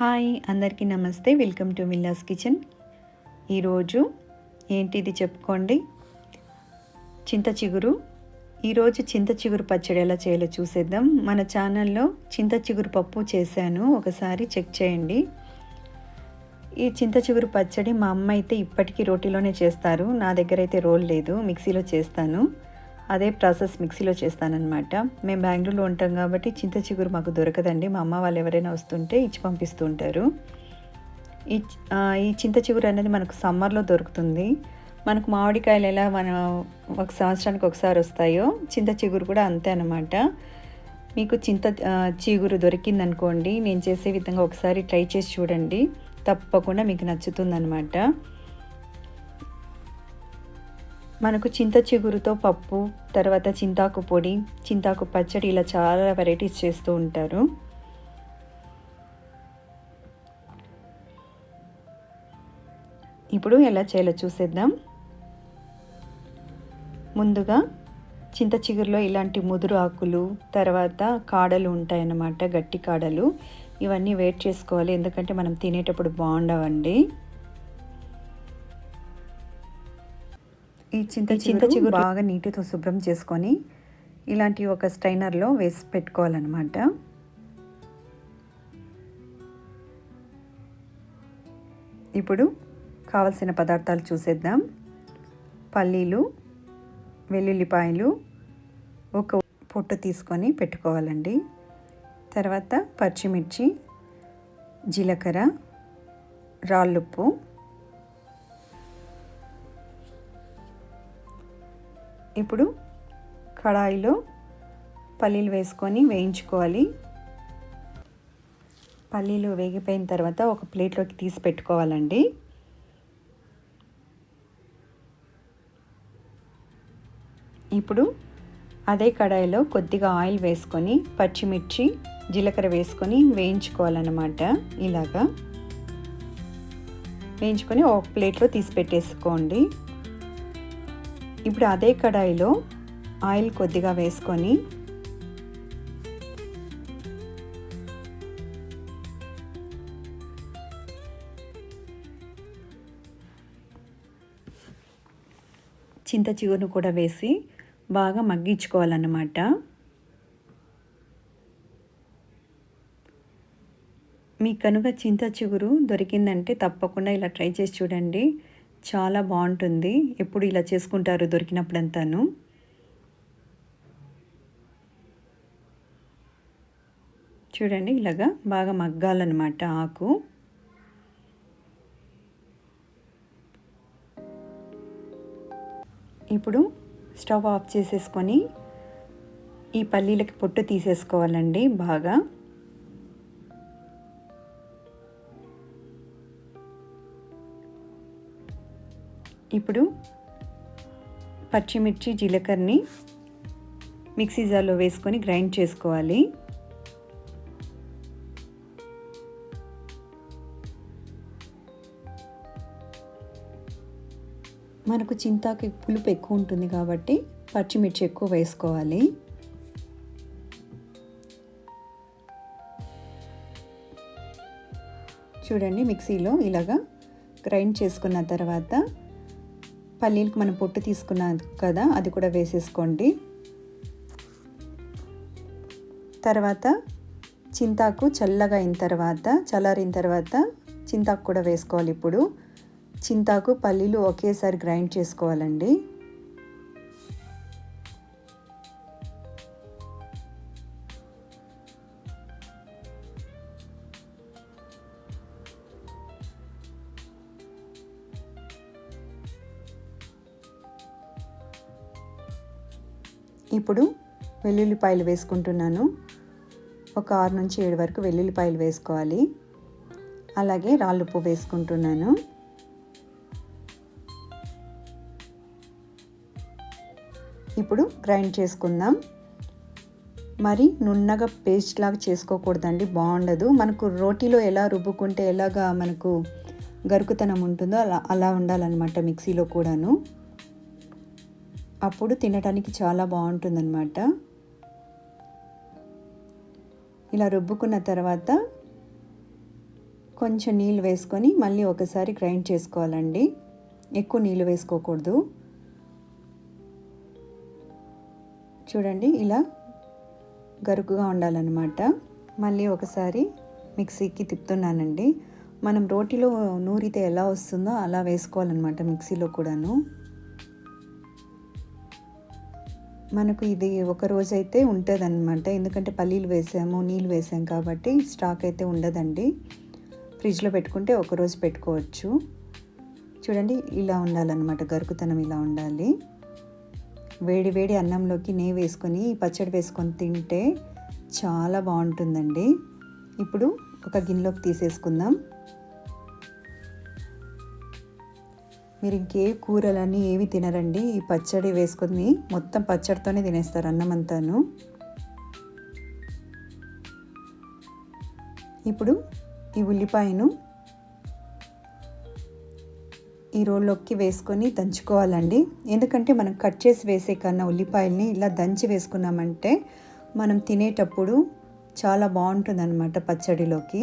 Hi అందరికీ నమస్తే. Welcome to villas kitchen. ఈరోజు ఏంటిది చెప్పుకోండి? చింత చిగురు. ఈరోజు చింత చిగురు పచ్చడి ఎలా చేయాలో చూసేద్దాం. మన ఛానల్లో చింత చిగురు పప్పు చేశాను. ఒకసారి చెక్ చేయండి. ఈ చింత చిగురు పచ్చడి మా అమ్మ అయితే ఇప్పటికీ రోటీలోనే చేస్తారు. నా దగ్గర అయితే రోల్ లేదు. మిక్సీలో చేస్తాను. అదే ప్రాసెస్ మిక్సీలో చేస్తానన్నమాట. మేము బెంగళూరులో ఉంటాం కాబట్టి చింత చిగురు మాకు దొరకదండి. మా అమ్మ వాళ్ళు ఎవరైనా వస్తుంటే ఇచ్చి పంపిస్తూ ఉంటారు. ఈ ఈ చింత చిగురు అనేది మనకు సమ్మర్లో దొరుకుతుంది. మనకు మామిడికాయలు ఎలా మన ఒక సంవత్సరానికి ఒకసారి వస్తాయో చింత చిగురు కూడా అంతే అనమాట మీకు చింత చిగురు దొరికిందనుకోండి నేను చేసే విధంగా ఒకసారి ట్రై చేసి చూడండి. తప్పకుండా మీకు నచ్చుతుందనమాట మనకు చింత చిగురుతో పప్పు తర్వాత చింతాకు పొడి చింతాకు పచ్చడి ఇలా చాలా వెరైటీస్ చేస్తూ ఉంటారు. ఇప్పుడు ఎలా చేయాలో చూసేద్దాం. ముందుగా చింత చిగురులో ఇలాంటి ముదురు ఆకులు తర్వాత కాడలు ఉంటాయన్నమాట గట్టి కాడలు. ఇవన్నీ వెయిట్ చేసుకోవాలి ఎందుకంటే మనం తినేటప్పుడు బాగుండవండి. ఈ చింత చింత చిగురు బాగా నీటితో శుభ్రం చేసుకొని ఇలాంటి ఒక స్ట్రైనర్లో వేసి పెట్టుకోవాలన్నమాట. ఇప్పుడు కావలసిన పదార్థాలు చూసేద్దాం. పల్లీలు వెల్లుల్లిపాయలు ఒక పొట్టు తీసుకొని పెట్టుకోవాలండి. తర్వాత పచ్చిమిర్చి జీలకర్ర రాళ్ళుప్పు ఇప్పుడు కడాయిలో పల్లీలు వేసుకొని వేయించుకోవాలి. పల్లీలు వేగిపోయిన తర్వాత ఒక ప్లేట్లోకి తీసి పెట్టుకోవాలండి. ఇప్పుడు అదే కడాయిలో కొద్దిగా ఆయిల్ వేసుకొని పచ్చిమిర్చి జీలకర్ర వేసుకొని వేయించుకోవాలన్నమాట ఇలాగా. వేయించుకొని ఒక ప్లేట్లో తీసి పెట్టేసుకోండి. ఇప్పుడు అదే కడాయిలో ఆయిల్ కొద్దిగా వేసుకొని చింత చిగురును కూడా వేసి బాగా మగ్గించుకోవాలన్నమాట. మీకు కనుక చింత చిగురు దొరికిందంటే తప్పకుండా ఇలా ట్రై చేసి చూడండి. చాలా బాగుంటుంది. ఎప్పుడు ఇలా చేసుకుంటారు దొరికినప్పుడంతాను. చూడండి ఇలాగా బాగా మగ్గాలన్నమాట ఆకు. ఇప్పుడు స్టవ్ ఆఫ్ చేసేసుకొని ఈ పల్లీలకి పొట్టు తీసేసుకోవాలండి బాగా. ఇప్పుడు పచ్చిమిర్చి జీలకర్రని మిక్సీ జార్లో వేసుకొని గ్రైండ్ చేసుకోవాలి. మనకు చింతాకి పులుపు ఎక్కువ ఉంటుంది కాబట్టి పచ్చిమిర్చి ఎక్కువ వేసుకోవాలి. చూడండి మిక్సీలో ఇలాగా గ్రైండ్ చేసుకున్న తర్వాత పల్లీలకు మనం పొట్టు తీసుకున్నాం కదా అది కూడా వేసేసుకోండి. తర్వాత చింతాకు చల్లగా అయిన తర్వాత చల్లారిన తర్వాత చింతాకు కూడా వేసుకోవాలి ఇప్పుడు. చింతాకు పల్లీలు ఒకేసారి గ్రైండ్ చేసుకోవాలండి. ఇప్పుడు వెల్లుల్లిపాయలు వేసుకుంటున్నాను. ఒక ఆరు నుంచి ఏడు వరకు వెల్లుల్లిపాయలు వేసుకోవాలి. అలాగే రాళ్ళుప్పు వేసుకుంటున్నాను. ఇప్పుడు గ్రైండ్ చేసుకుందాం. మరి నున్నగా పేస్ట్ లాగా చేసుకోకూడదండి బాగుండదు. మనకు రోటీలో ఎలా రుబ్బుకుంటే ఎలాగా మనకు గరుకుతనం ఉంటుందో అలా అలా ఉండాలన్నమాట మిక్సీలో కూడాను. అప్పుడు తినడానికి చాలా బాగుంటుందన్నమాట. ఇలా రుబ్బుకున్న తర్వాత కొంచెం నీళ్ళు వేసుకొని మళ్ళీ ఒకసారి గ్రైండ్ చేసుకోవాలండి. ఎక్కువ నీళ్ళు వేసుకోకూడదు. చూడండి ఇలా గరుకుగా ఉండాలన్నమాట. మళ్ళీ ఒకసారి మిక్సీకి తిప్పుతున్నానండి. మనం రోటిలో నూరితే ఎలా వస్తుందో అలా వేసుకోవాలన్నమాట మిక్సీలో కూడాను. మనకు ఇది ఒక రోజు అయితే ఉంటుంది అనమాట ఎందుకంటే పల్లీలు వేసాము నీళ్ళు వేసాము కాబట్టి స్టాక్ అయితే ఉండదండి. ఫ్రిడ్జ్లో పెట్టుకుంటే ఒకరోజు పెట్టుకోవచ్చు. చూడండి ఇలా ఉండాలన్నమాట. గరుకుతనం ఇలా ఉండాలి. వేడి వేడి అన్నంలోకి నెయ్యి వేసుకొని పచ్చడి వేసుకొని తింటే చాలా బాగుంటుందండి. ఇప్పుడు ఒక గిన్నెలోకి తీసేసుకుందాం. మీరు ఇంకే కూరలన్నీ ఏవి తినరండి? ఈ పచ్చడి వేసుకుని మొత్తం పచ్చడితోనే తినేస్తారు అన్నం అంతాను. ఇప్పుడు ఈ ఉల్లిపాయను ఈ రోల్లోకి వేసుకొని దంచుకోవాలండి. ఎందుకంటే మనం కట్ చేసి వేసే కన్నా ఉల్లిపాయల్ని ఇలా దంచి వేసుకున్నామంటే మనం తినేటప్పుడు చాలా బాగుంటుంది అన్నమాట పచ్చడిలోకి.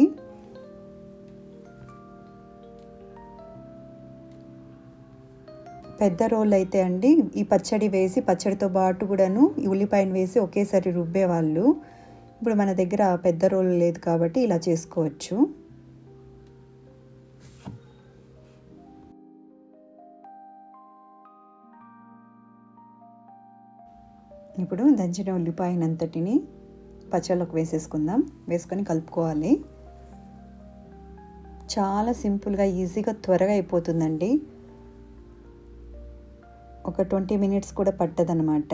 పెద్ద రోల్ అయితే అండి ఈ పచ్చడి వేసి పచ్చడితో పాటు కూడాను ఈ ఉల్లిపాయను వేసి ఒకేసారి రుబ్బేవాళ్ళు ఇప్పుడు మన దగ్గర పెద్ద రోల్ లేదు కాబట్టి ఇలా చేసుకోవచ్చు. ఇప్పుడు దంచిన ఉల్లిపాయనంతటిని పచ్చళ్ళకు వేసేసుకుందాం. వేసుకొని కలుపుకోవాలి. చాలా సింపుల్గా ఈజీగా త్వరగా అయిపోతుందండి. ఒక ట్వంటీ మినిట్స్ కూడా పట్టదనమాట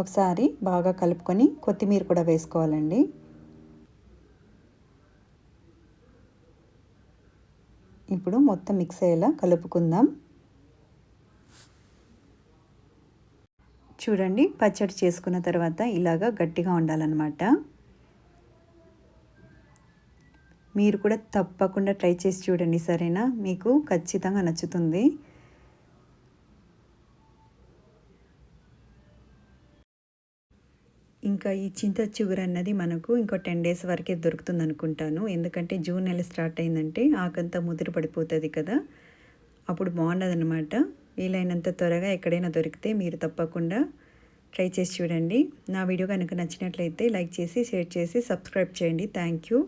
ఒకసారి బాగా కలుపుకొని కొత్తిమీర కూడా వేసుకోవాలండి. ఇప్పుడు మొత్తం మిక్స్ అయ్యేలా కలుపుకుందాం. చూడండి పచ్చడి చేసుకున్న తర్వాత ఇలాగా గట్టిగా ఉండాలన్నమాట. మీరు కూడా తప్పకుండా ట్రై చేసి చూడండి సరేనా? మీకు ఖచ్చితంగా నచ్చుతుంది. ఇంకా ఈ చింత చిగురు అన్నది మనకు ఇంకో టెన్ డేస్ వరకే దొరుకుతుంది అనుకుంటాను. ఎందుకంటే జూన్ నెల స్టార్ట్ అయిందంటే ఆకంతా ముదిరి పడిపోతుంది కదా. అప్పుడు బాగుండదన్నమాట. వీలైనంత త్వరగా ఎక్కడైనా దొరికితే మీరు తప్పకుండా ట్రై చేసి చూడండి. నా వీడియో కనుక నచ్చినట్లయితే లైక్ చేసి షేర్ చేసి సబ్స్క్రైబ్ చేయండి. Thank you.